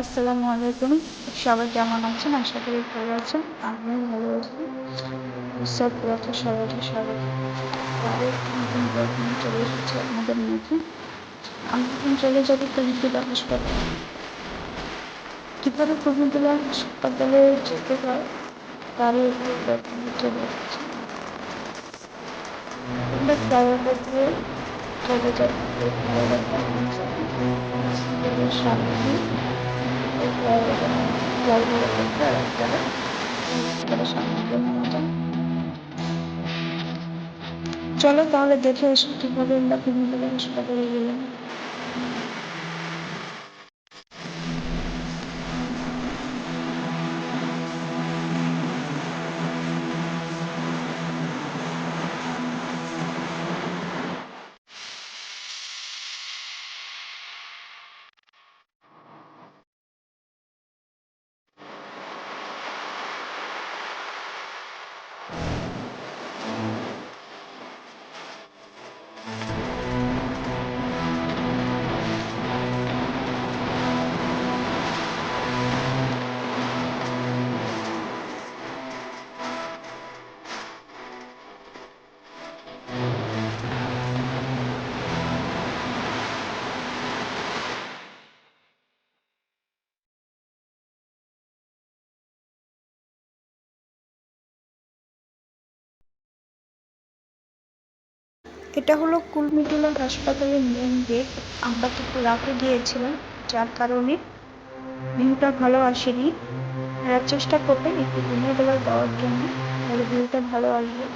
আসসালামু আলাইকুম। সবাই কেমন আছেন? আশা করি ভালো আছেন। আমিও ভালো আছি। সব রকম সবাইকে স্বাগত। চলে এসেছি আপনাদের মাঝে। আমি এখন চলে যাব কবিতুলা হাসপাতাল। কীভাবে কবিতুলা হাসপাতালে যেতে হয় নিয়ে চলে এসেছি। আমরা ফ্লাইওভার চলো তাহলে দেখে এসো কীভাবে আমরা বিভিন্ন হাসপাতালে গেলাম এটা হলো কুলমিটুলা হাসপাতালের মেন গেট আমরা তো রাতে গিয়েছিলাম, যার কারণে ভিউটা ভালো আসেনি। চেষ্টা করবেন একটু দিনের বেলা দেওয়ার জন্য, তাহলে ভিউটা ভালো আসবে।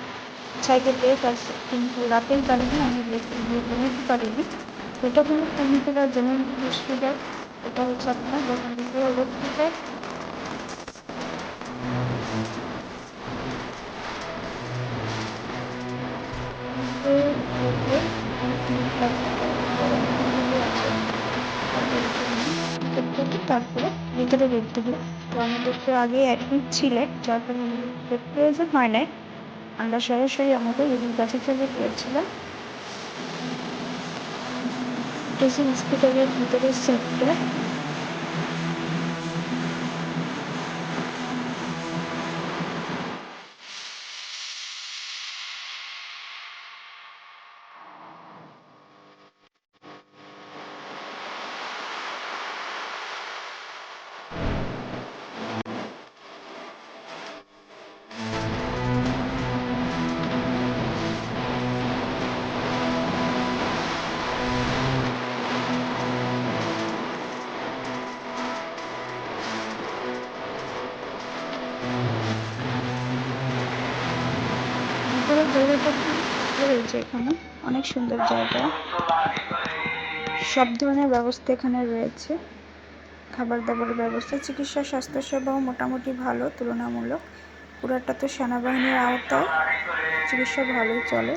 সাইডে লেক আছে কিন্তু রাতের কারণে আমি নিতে পারিনি। এটা হলো কুলমিটুলা জেনারেল হসপিটাল এটা হচ্ছে আপনার হসপিটাল তারপরে ভিতরে দেখতে হবে। তো আমাদের তো আগে অ্যাডমিট ছিলেন যার কারণে প্রয়োজন হয় নাই। আমরা সরাসরি আমাদের রোগীর কাছে চলে গিয়েছিলাম। হসপিটালের ভিতরে সেক্টর রয়েছে এখানে। অনেক সুন্দর জায়গা। সব ধরনের ব্যবস্থা এখানে রয়েছে। খাবার দাবারের ব্যবস্থা, চিকিৎসা, স্বাস্থ্যসেবাও মোটামুটি ভালো, তুলনামূলক। পুরাটা তো সেনাবাহিনীর আওতায়। চিকিৎসা ভালোই চলে।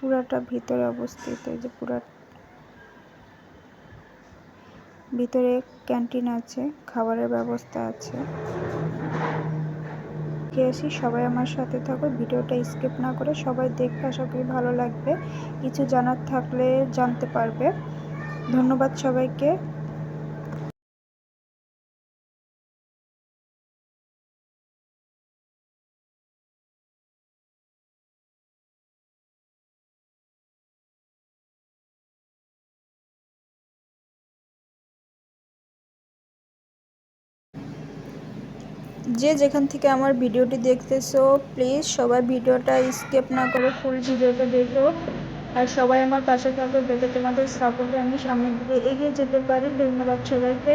পুরাটা ভিতরে অবস্থিত, এই যে পুরা ভিতরে ক্যান্টিন আছে, খাবারের ব্যবস্থা আছে। আসি, সবাই আমার সাথে থাকো, ভিডিওটা স্কিপ না করে সবাই দেখতে আশা করি ভালো লাগবে। কিছু জানার থাকলে জানতে পারবে। ধন্যবাদ সবাইকে। যে যেখান থেকে আমার ভিডিওটি দেখতেছো প্লিজ সবাই ভিডিওটা স্কিপ না করে ফুল ভিডিওটা দেখো। আর সবাই আমার পাশে থাকবে যাতে তোমাদের সাপোর্টে আমি সামনের দিকে এগিয়ে যেতে পারি। ধন্যবাদ সবাইকে।